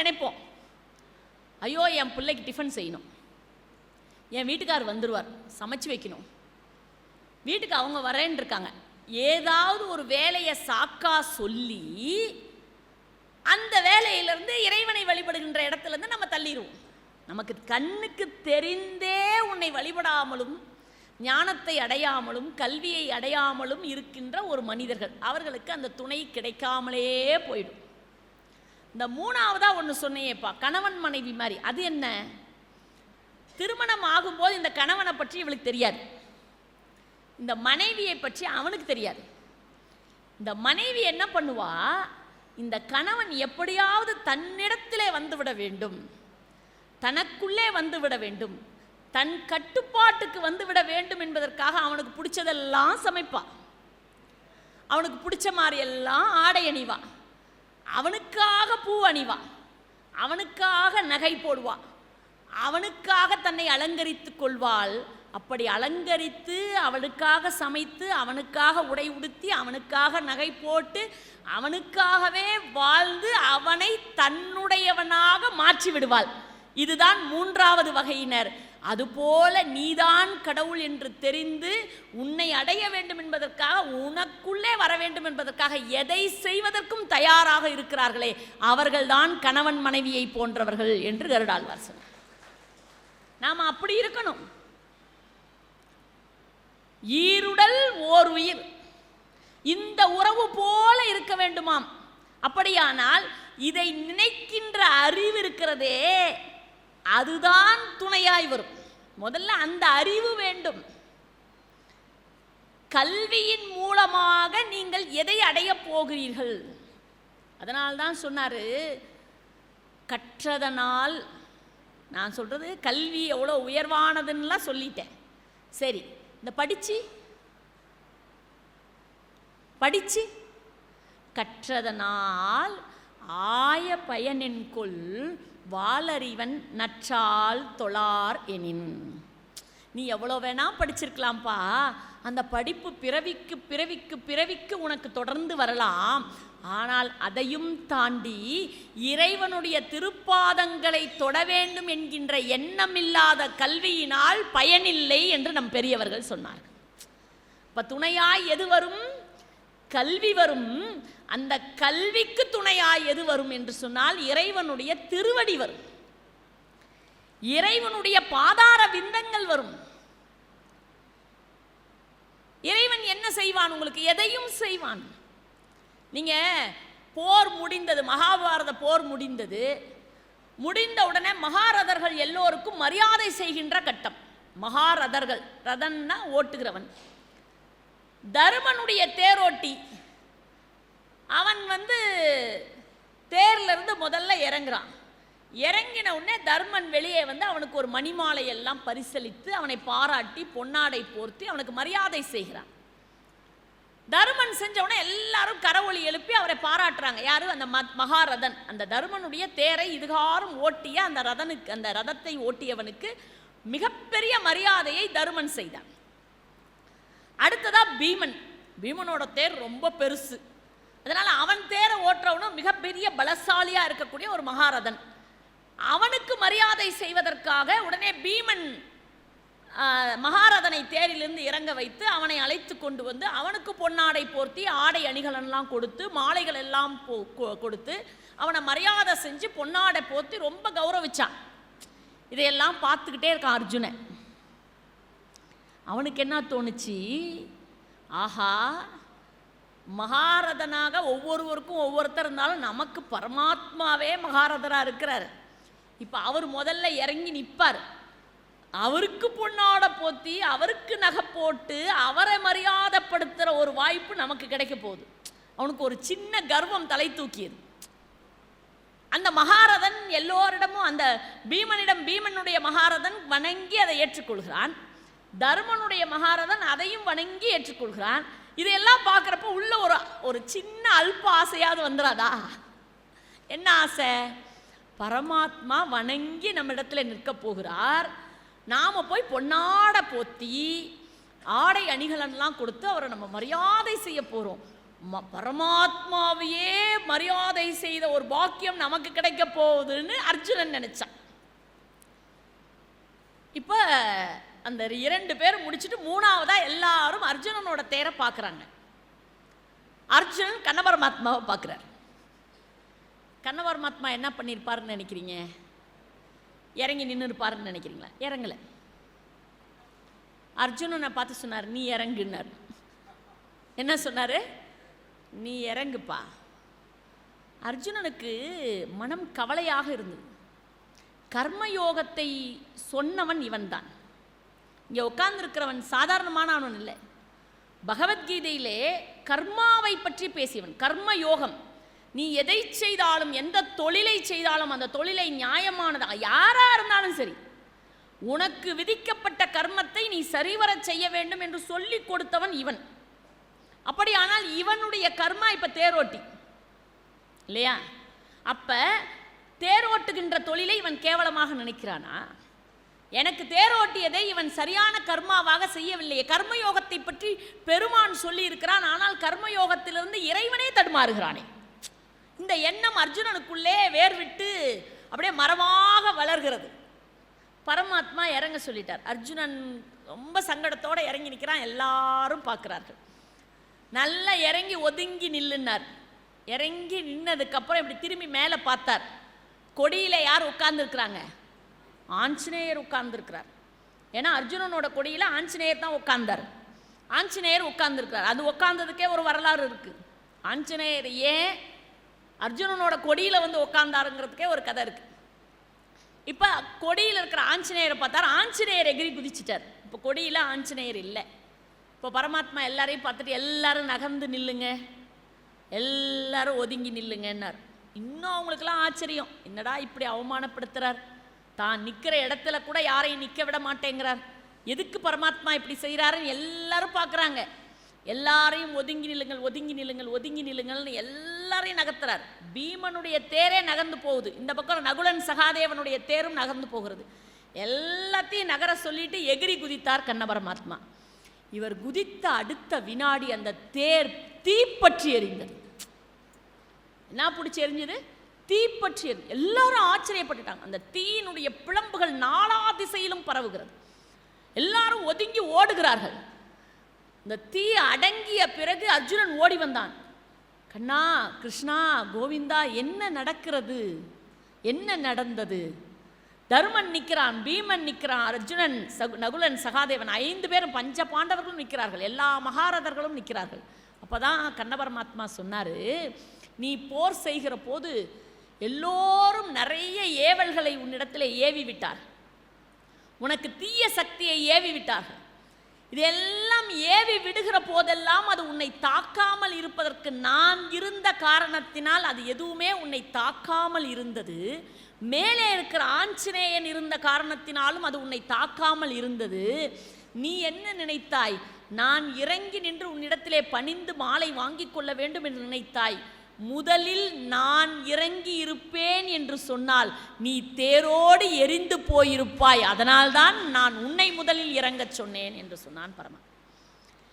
நினைப்போம். ஐயோ என் பிள்ளைக்கு டிஃபன் செய்யணும். என் வீட்டுக்கார் வந்துடுவார் சமைச்சு வைக்கணும். வீட்டுக்கு அவங்க வரேன்னு இருக்காங்க. ஏதாவது ஒரு வேலையை சாக்கா சொல்லி அந்த வேலையிலிருந்து இறைவனை வழிபடுகின்ற இடத்துல இருந்து நம்ம தள்ளிடுவோம். நமக்கு கண்ணுக்கு தெரிந்தே உன்னை வழிபடாமலும் ஞானத்தை அடையாமலும் கல்வியை அடையாமலும் இருக்கின்ற ஒரு மனிதர்கள். அவர்களுக்கு அந்த துணை கிடைக்காமலே போயிடும். இந்த மூணாவதா ஒன்று சொன்னேப்பா கணவன் மனைவி மாதிரி. அது என்ன? திருமணம் ஆகும்போது இந்த கணவனை பற்றி இவளுக்கு தெரியாது. இந்த மனைவியை பற்றி அவனுக்கு தெரியாது. இந்த மனைவி என்ன பண்ணுவா? இந்த கணவன் எப்படியாவது தன்னிடத்திலே வந்துவிட வேண்டும். தனக்குள்ளே வந்துவிட வேண்டும். தன் கட்டுப்பாட்டுக்கு வந்துவிட வேண்டும் என்பதற்காக அவனுக்கு பிடிச்சதெல்லாம் சமைப்பான் அவனுக்கு பிடிச்ச மாதிரி எல்லாம் ஆடை அணிவான் அவனுக்காக பூ அணிவான். அவனுக்காக நகை போடுவா அவனுக்காக தன்னை அலங்கரித்து கொள்வாள். அப்படி அலங்கரித்து அவனுக்காக சமைத்து அவனுக்காக உடை உடுத்தி அவனுக்காக நகை போட்டு அவனுக்காகவே வாழ்ந்து அவனை தன்னுடையவனாக மாற்றி விடுவாள் இதுதான் மூன்றாவது வகையினர். அதுபோல நீதான் கடவுள் என்று தெரிந்து உன்னை அடைய வேண்டும் என்பதற்காக உனக்குள்ளே வர வேண்டும் என்பதற்காக எதை செய்வதற்கும் தயாராக இருக்கிறார்களே அவர்கள்தான் கணவன் மனைவியை போன்றவர்கள் என்று கருடாழ்வார் சொன்னார். நாம் அப்படி இருக்கணும். ஈருடல் ஓர் உயிர் இந்த உறவு போல இருக்க வேண்டுமாம். அப்படியானால் இதை நினைக்கின்ற அறிவு இருக்கிறதே அதுதான் துணையாய் வரும். முதல்ல அந்த அறிவு வேண்டும். கல்வியின் மூலமாக நீங்கள் எதை அடையப் போகிறீர்கள்? அதனால்தான் சொன்னாரு கற்றதனால் நான் சொல்றது கல்வி எவ்வளோ உயர்வானதுன்னுலாம் சொல்லிட்டேன். சரி இந்த படிச்சு படிச்சு கற்றதனால் ஆய பயனென்கொள் வாளறிவன் நற்றால் தொழார் எனின் நீ எவ்வளோ வேணா படிச்சிருக்கலாம்ப்பா. அந்த படிப்பு பிறவிக்கு பிறவிக்கு பிறவிக்கு உனக்கு தொடர்ந்து வரலாம். ஆனால் அதையும் தாண்டி இறைவனுடைய திருப்பாதங்களை தொட வேண்டும் என்கின்ற எண்ணமில்லாத கல்வியினால் பயனில்லை என்று நம் பெரியவர்கள் சொன்னார்கள். இப்போ துணையாய் எது வரும்? கல்வி வரும் அந்த கல்விக்கு துணையாய் எது வரும் என்று சொன்னால் இறைவனுடைய திருவடி வரும். இறைவனுடைய பாதார விந்தங்கள் வரும். இறைவன் என்ன செய்வான் உங்களுக்கு? எதையும் செய்வான். நீங்க போர் முடிந்தது மகாபாரத போர் முடிந்தது முடிந்த உடனே மகாரதர்கள் எல்லோருக்கும் மரியாதை செய்கின்ற கட்டம். மகாரதர்கள் ரதன்னா ஓட்டுகிறவன். தருமனுடைய தேரோட்டி. அவன் வந்து தேர்லேருந்து முதல்ல இறங்குறான். இறங்கின உடனே தர்மன் வெளியே வந்து அவனுக்கு ஒரு மணிமாலை எல்லாம் பரிசளித்து அவனை பாராட்டி பொன்னாடை போர்த்தி அவனுக்கு மரியாதை செய்கிறான். தருமன் செஞ்ச உடனே எல்லாரும் கரவொலி எழுப்பி அவரை பாராட்டுறாங்க. யாரு? அந்த ம- மகாரதன். அந்த தருமனுடைய தேரை இதுகாரும் ஓட்டிய அந்த ரதனுக்கு அந்த ரதத்தை ஓட்டியவனுக்கு மிகப்பெரிய மரியாதையை தருமன் செய்தான். அடுத்ததாக பீமன். பீமனோட தேர் ரொம்ப பெருசு. அதனால் அவன் தேரை ஓட்டுறவனும் மிகப்பெரிய பலசாலியாக இருக்கக்கூடிய ஒரு மகாரதன். அவனுக்கு மரியாதை செய்வதற்காக உடனே பீமன் மகாரதனை தேரிலிருந்து இறங்க வைத்து அவனை அழைத்து கொண்டு வந்து அவனுக்கு பொன்னாடை போர்த்தி ஆடை அணிகளெல்லாம் கொடுத்து மாலைகள் எல்லாம் போ- கொ- கொடுத்து அவனை மரியாதை செஞ்சு பொன்னாடை போர்த்தி ரொம்ப கௌரவிச்சான். இதையெல்லாம் பார்த்துக்கிட்டே இருக்கான் அர்ஜுனன். அவனுக்கு என்ன தோணுச்சு? ஆஹா மகாரதனாக ஒவ்வொருவருக்கும் ஒவ்வொருத்தர் இருந்தாலும் நமக்கு பரமாத்மாவே மகாரதராக இருக்கிறார். இப்போ அவர் முதல்ல இறங்கி நிற்பார் அவருக்கு பொண்ணோட போத்தி அவருக்கு நகை போட்டு அவரை மரியாதைப்படுத்துகிற ஒரு வாய்ப்பு நமக்கு கிடைக்க போகுது. அவனுக்கு ஒரு சின்ன கர்வம் தலை தூக்கியது. அந்த மகாரதன் எல்லோரிடமும் அந்த பீமனிடம் பீமனுடைய மகாரதன் வணங்கி அதை ஏற்றுக்கொள்கிறான். தர்மனுடைய மகாரதன் அதையும் வணங்கி ஏற்றுக்கொள்கிறான். இதையெல்லாம் பார்க்குறப்ப உள்ள ஒரு ஒரு சின்ன அல்ப ஆசையாவது வந்துடாதா என்ன ஆசை? பரமாத்மா வணங்கி நம்ம இடத்துல நிற்க போகிறார். நாம் போய் பொன்னாட போத்தி ஆடை அணிகலன்லாம் கொடுத்து அவரை நம்ம மரியாதை செய்ய போகிறோம் ம- பரமாத்மாவையே மரியாதை செய்த ஒரு பாக்கியம் நமக்கு கிடைக்க போகுதுன்னு அர்ஜுனன் நினைச்சான். இப்போ அந்த இரண்டு பேர் முடிச்சுட்டு மூணாவதா எல்லாரும் அர்ஜுனனோட தேரை பார்க்குறாங்க. அர்ஜுனன் கண்ண பரமாத்மாவை பார்க்குறார். கண்ண பரமாத்மா என்ன பண்ணியிருப்பாருன்னு நினைக்கிறீங்க? இறங்கி நின்று இருப்பாருன்னு நினைக்கிறீங்களா? இறங்கலை. அர்ஜுனனை பார்த்து சொன்னார் நீ இறங்குன்னார். என்ன சொன்னார்? நீ இறங்குப்பா. அர்ஜுனனுக்கு மனம் கவலையாக இருந்தது. கர்மயோகத்தை சொன்னவன் இவன்தான். இங்கே உட்கார்ந்துருக்கிறவன் சாதாரணமானவன் இல்லை. பகவத்கீதையிலே கர்மாவை பற்றி பேசியவன் கர்ம யோகம். நீ எதை செய்தாலும் எந்த தொழிலை செய்தாலும் அந்த தொழிலை நியாயமானதா யாராக இருந்தாலும் சரி உனக்கு விதிக்கப்பட்ட கர்மத்தை நீ சரிவரச் செய்ய வேண்டும் என்று சொல்லிக் கொடுத்தவன் இவன். அப்படியானால் இவனுடைய கர்மா இப்போ தேரோட்டி இல்லையா? அப்போ தேரோட்டுகின்ற தொழிலை இவன் கேவலமாக நினைக்கிறானா? எனக்கு தேரோட்டியதை இவன் சரியான கர்மாவாக செய்யவில்லையே. கர்மயோகத்தை பற்றி பெருமான் சொல்லி இருக்கிறான் ஆனால் கர்மயோகத்திலிருந்து இறைவனே தடுமாறுகிறானே. இந்த எண்ணம் அர்ஜுனனுக்குள்ளே வேர்விட்டு அப்படியே மரமாக வளர்கிறது. பரமாத்மா இறங்க சொல்லிட்டார். அர்ஜுனன் ரொம்ப சங்கடத்தோட இறங்கி நிற்கிறான் எல்லாரும் பார்க்குறார்கள். நல்லா இறங்கி ஒதுங்கி நில்லுன்னார். இறங்கி நின்னதுக்கப்புறம் இப்படி திரும்பி மேலே பார்த்தார். கொடியில் யார் உட்கார்ந்துருக்குறாங்க? ஆஞ்சநேயர் உட்கார்ந்துருக்கிறார். ஏன்னா அர்ஜுனனோட கொடியில் ஆஞ்சநேயர் தான் உட்கார்ந்தார். ஆஞ்சநேயர் உட்கார்ந்துருக்கிறார். அது உட்கார்ந்ததுக்கே ஒரு வரலாறு இருக்குது ஆஞ்சநேயர் ஏன் அர்ஜுனனோட கொடியில் வந்து உட்கார்ந்தாருங்கிறதுக்கே ஒரு கதை இருக்குது இப்போ கொடியில் இருக்கிற ஆஞ்சநேயரை பார்த்தார். ஆஞ்சநேயர் எகிரி குதிச்சிட்டார். இப்போ கொடியில் ஆஞ்சநேயர் இல்லை. இப்போ பரமாத்மா எல்லாரையும் பார்த்துட்டு எல்லாரும் நகர்ந்து நில்லுங்க. எல்லாரும் ஒதுங்கி நில்லுங்கன்னார். இன்னும் அவங்களுக்கெல்லாம் ஆச்சரியம். என்னடா இப்படி அவமானப்படுத்துகிறார் தான் நிற்கிற இடத்துல கூட யாரையும் நிற்க விட மாட்டேங்கிறார். எதுக்கு பரமாத்மா இப்படி செய்கிறாருன்னு எல்லாரும் பார்க்குறாங்க. எல்லாரையும் ஒதுங்கி நில்லுங்கள் ஒதுங்கி நில்லுங்கள் ஒதுங்கி நில்லுங்கள்னு எல்லாரையும் நகர்த்துறார். பீமனுடைய தேரே நகர்ந்து போகுது. இந்த பக்கம் நகுலன் சகாதேவனுடைய தேரும் நகர்ந்து போகிறது. எல்லாத்தையும் நகர சொல்லிட்டு எகிரி குதித்தார் கண்ண பரமாத்மா. இவர் குதித்த அடுத்த வினாடி அந்த தேர் தீப்பற்றி எரிந்தது என்ன பிடிச்சி எரிஞ்சது? தீப்பற்றி எல்லாரும் ஆச்சரியப்பட்டுட்டாங்க. அந்த தீயினுடைய பிளம்புகள் நாலா திசையிலும் பரவுகிறது. எல்லாரும் ஒதுங்கி ஓடுகிறார்கள். இந்த தீ அடங்கிய பிறகு அர்ஜுனன் ஓடி வந்தான். கண்ணா கிருஷ்ணா கோவிந்தா என்ன நடக்கிறது? என்ன நடந்தது? தருமன் நிற்கிறான் பீமன் நிற்கிறான் அர்ஜுனன் சகு நகுலன் சகாதேவன் ஐந்து பேரும் பஞ்ச பாண்டவர்களும் நிற்கிறார்கள். எல்லா மகாரதர்களும் நிற்கிறார்கள். அப்பதான் கண்ண பரமாத்மா சொன்னார் நீ போர் செய்கிற போது எல்லோரும் நிறைய ஏவல்களை உன்னிடத்தில் ஏவி விட்டார் உனக்கு தீய சக்தியை ஏவி விட்டார்கள் இதெல்லாம் ஏவி விடுகிற போதெல்லாம் அது உன்னை தாக்காமல் இருப்பதற்கு நான் இருந்த காரணத்தினால் அது எதுவுமே உன்னை தாக்காமல் இருந்தது. மேலே இருக்கிற ஆஞ்சநேயன் இருந்த காரணத்தினாலும் அது உன்னை தாக்காமல் இருந்தது. நீ என்ன நினைத்தாய்? நான் இறங்கி நின்று உன்னிடத்திலே பணிந்து மாலை வாங்கிக் கொள்ள வேண்டும் என்று நினைத்தாய். முதலில் நான் இறங்கி இருப்பேன் என்று சொன்னால் நீ தேரோடு எரிந்து போயிருப்பாய். அதனால்தான் நான் உன்னை முதலில் இறங்கச் சொன்னேன் என்று சொன்னான் பரமா.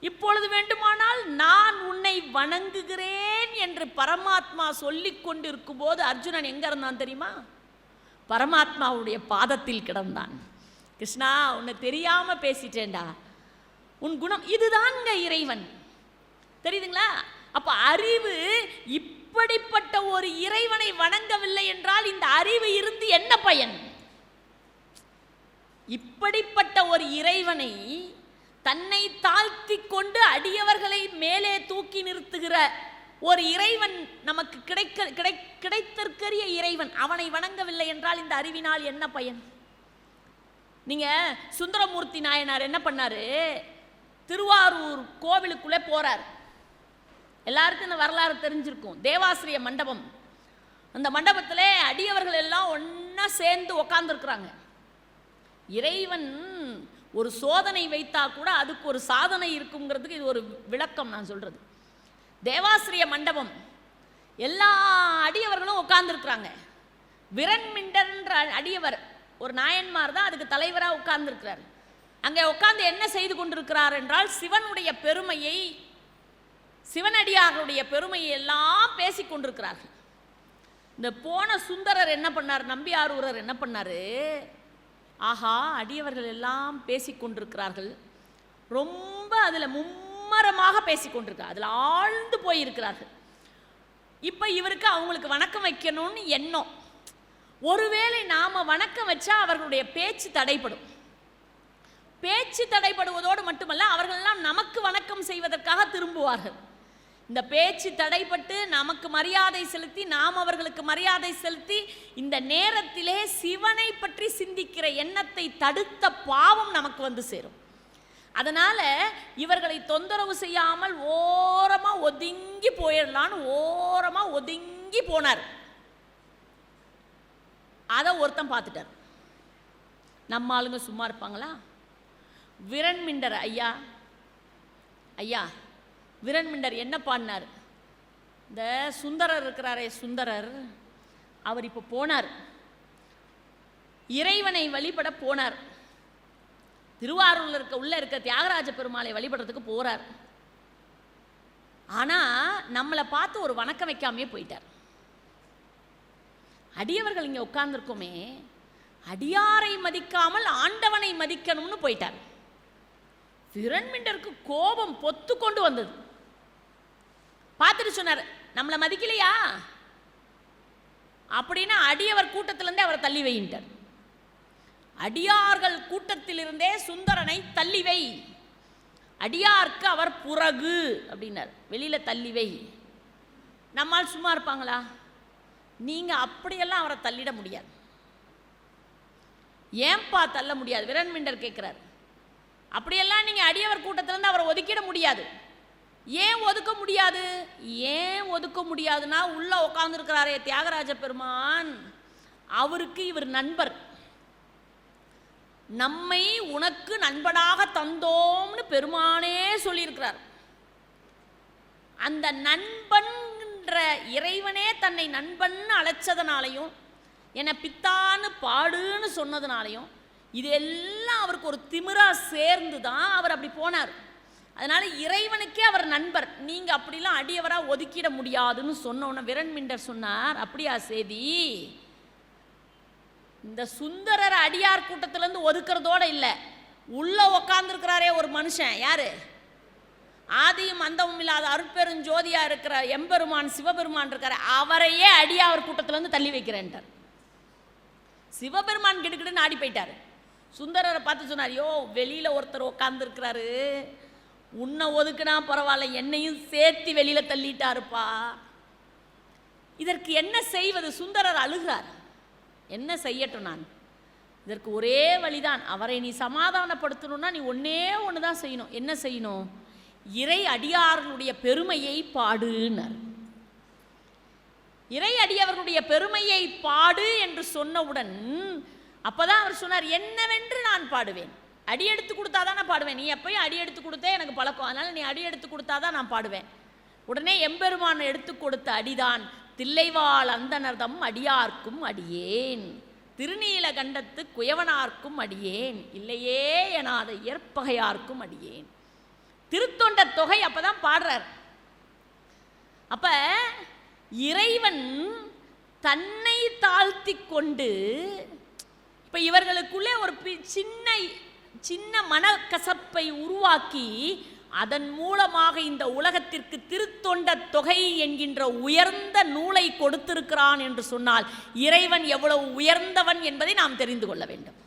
இப்பொழுது வேண்டுமானால் நான் உன்னை வணங்குகிறேன் என்று பரமாத்மா சொல்லிக் கொண்டிருக்கும் போது அர்ஜுனன் எங்க இருந்தான் தெரியுமா? பரமாத்மாவுடைய பாதத்தில் கிடந்தான். கிருஷ்ணா உன்னை தெரியாம பேசிட்டேன்டா. உன் குணம் இதுதான்ங்க இறைவன். தெரியுதுங்களா? அப்ப அறிவு இப்படிப்பட்ட ஒரு இறைவனை வணங்கவில்லை என்றால் இந்த அறிவு இருந்து என்ன பயன்? இப்படிப்பட்ட ஒரு இறைவனை தன்னை தாழ்த்தி கொண்டு அடியவர்களை மேலே தூக்கி நிறுத்துகிற ஒரு இறைவன் நமக்கு கிடைக்க கிடை கிடைத்திருக்கிற இறைவன் அவனை வணங்கவில்லை என்றால் இந்த அறிவினால் என்ன பயன்? நீங்க சுந்தரமூர்த்தி நாயனார் என்ன பண்ணாரு? திருவாரூர் கோவிலுக்குள்ளே போறார். எல்லாருக்கும் இந்த வரலாறு தெரிஞ்சிருக்கும். தேவாசிரிய மண்டபம். அந்த மண்டபத்தில் அடியவர்கள் எல்லாம் ஒன்றா சேர்ந்து உக்காந்துருக்குறாங்க. இறைவன் ஒரு சோதனை வைத்தா கூட அதுக்கு ஒரு சாதனை இருக்குங்கிறதுக்கு இது ஒரு விளக்கம் நான் சொல்கிறது தேவாசிரிய மண்டபம். எல்லா அடியவர்களும் உட்கார்ந்துருக்குறாங்க விரண்மிண்டன்ற அடியவர் ஒரு நாயன்மார் தான் அதுக்கு தலைவராக உட்கார்ந்துருக்கிறார் அங்கே உட்கார்ந்து என்ன செய்து கொண்டிருக்கிறார் என்றால் சிவனுடைய பெருமையை சிவனடியார்களுடைய பெருமையை எல்லாம் பேசிக் கொண்டிருக்கிறார்கள். இந்த போன சுந்தரர் என்ன பண்ணார்? நம்பியாரூரர் என்ன பண்ணாரு? ஆஹா அடியவர்கள் எல்லாம் பேசி கொண்டிருக்கிறார்கள். ரொம்ப அதில் மும்மரமாக பேசி கொண்டிருக்கார் அதில் ஆழ்ந்து போயிருக்கிறார்கள். இப்போ இவருக்கு அவங்களுக்கு வணக்கம் வைக்கணும்னு எண்ணம். ஒருவேளை நாம் வணக்கம் வச்சா அவர்களுடைய பேச்சு தடைப்படும் பேச்சு தடைப்படுவதோடு மட்டுமல்ல அவர்களெல்லாம் நமக்கு வணக்கம் செய்வதற்காக திரும்புவார்கள். இந்த பேச்சு தடைப்பட்டு நமக்கு மரியாதை செலுத்தி நாம் அவர்களுக்கு மரியாதை செலுத்தி இந்த நேரத்திலே சிவனை பற்றி சிந்திக்கிற எண்ணத்தை தடுத்த பாவம் நமக்கு வந்து சேரும். அதனால் இவர்களை தொந்தரவு செய்யாமல் ஓரமாக ஒதுங்கி போயிடலான்னு ஓரமாக ஒதுங்கி போனார். அதை ஒருத்தன் பார்த்துட்டார். நம்ம ஆளுங்க சும்மா இருப்பாங்களா? விரண்மிண்டர் ஐயா. ஐயா விரண்மிண்டர் என்ன பாடினார்? இந்த சுந்தரர் இருக்கிறாரே சுந்தரர் அவர் இப்போ போனார். இறைவனை வழிபட போனார். திருவாரூரில் இருக்க உள்ள இருக்க தியாகராஜ பெருமாளை வழிபடுறதுக்கு போறார். ஆனா நம்மளை பார்த்து ஒரு வணக்கம் வைக்காமே போயிட்டார். அடியவர்கள் இங்க உட்கார்ந்துருக்கோமே அடியாரை மதிக்காமல் ஆண்டவனை மதிக்கணும்னு போயிட்டார். விரண்மிண்டருக்கு கோபம் பொத்து கொண்டு வந்தது. பார்த்துட்டு சொன்னார் நம்மளை மதிக்கலையா? அப்படின்னா அடியவர் கூட்டத்திலிருந்தே அவரை தள்ளி வையின்ட்டார். அடியார்கள் கூட்டத்திலிருந்தே சுந்தரனை தள்ளி வை. அடியார்க்கு அவர் புறகு அப்படின்னார். வெளியில தள்ளி வை. நம்மால் சும்மா இருப்பாங்களா? நீங்கள் அப்படியெல்லாம் அவரை தள்ளிட முடியாது. ஏன்பா தள்ள முடியாது? விரண்மிண்டர் கேட்குறாரு அப்படியெல்லாம் நீங்கள் அடியவர் கூட்டத்திலிருந்து அவரை ஒதுக்கிட முடியாது. ஏன் ஒதுக்க முடியாது? ஏன் ஒதுக்க முடியாதுன்னா உள்ள உட்காந்துருக்கிறாரே தியாகராஜ பெருமான். அவருக்கு இவர் நண்பர். நம்மை உனக்கு நண்பனாக தந்தோம்னு பெருமானே சொல்லியிருக்கிறார். அந்த நண்பன்ன்ற இறைவனே தன்னை நண்பன் அழைச்சதுனாலையும் என்னை பித்தான்னு பாடுன்னு சொன்னதுனாலையும் இது எல்லாம் அவருக்கு ஒரு திமிரா சேர்ந்து தான் அவர் அப்படி போனார். அதனால இறைவனுக்கே அவர் நண்பர். நீங்கள் அப்படிலாம் அடியவராக ஒதுக்கிட முடியாதுன்னு சொன்னோன்ன விரண் மின்டர் சொன்னார் அப்படியா சேதி? இந்த சுந்தரர் அடியார் கூட்டத்திலேருந்து ஒதுக்கிறதோட இல்லை. உள்ளே உக்காந்துருக்கிறாரே ஒரு மனுஷன் யார்? ஆதியும் அந்தமும் இல்லாத அருட்பெருஞ்சோதியா இருக்கிற எம்பெருமான் சிவபெருமான் இருக்கார். அவரையே அடியார் கூட்டத்திலேருந்து தள்ளி வைக்கிறேன்ட்டார். சிவபெருமான் கிடுக்கிடுன்னு ஆடி போயிட்டார். சுந்தரரை பார்த்து சொன்னார் யோ வெளியில் ஒருத்தர் உட்காந்துருக்கிறாரு உன்னை ஒதுக்குனா பரவாயில்ல என்னையும் சேர்த்து வெளியில தள்ளிட்டாருப்பா. இதற்கு என்ன செய்வது? சுந்தரர் அழுகிறார். என்ன செய்யட்டும் நான்? இதற்கு ஒரே வழிதான். அவரை நீ சமாதானப்படுத்தணும்னா நீ ஒன்னே ஒன்று தான் செய்யணும். என்ன செய்யணும்? இறை அடியார்களுடைய பெருமையை பாடுனர் இறை அடியவர்களுடைய பெருமையை பாடு என்று சொன்னவுடன் அப்பதான் அவர் சொன்னார் என்னவென்று நான் பாடுவேன். அடி எடுத்து கொடுத்தாதான் நான் பாடுவேன். நீ எப்பயும் அடி எடுத்து கொடுத்தே எனக்கு பழக்கம். அதனால நீ அடி எடுத்து கொடுத்தாதான் நான் பாடுவேன். உடனே எம்பெருமான் எடுத்து கொடுத்த அடிதான் தில்லைவாள் அந்தனர்தம் அடியார்க்கும் அடியேன். திருநீலகண்டத்து குயவனார்க்கும் அடியேன். இல்லையே எனாத இயற்பகையார்க்கும் அடியேன். திருத்தொண்ட தொகை அப்பதான் பாடுறார். அப்ப இறைவன் தன்னை தாழ்த்தி கொண்டு இப்போ இவர்களுக்குள்ளே ஒரு பி- சின்ன சின்ன மனக்கசப்பை உருவாக்கி அதன் மூலமாக இந்த உலகத்திற்கு திருத்தொண்ட தொகை என்கின்ற உயர்ந்த நூலை கொடுத்திருக்கிறான் என்று சொன்னால் இறைவன் எவ்வளவு உயர்ந்தவன் என்பதை நாம் தெரிந்து கொள்ள வேண்டும்.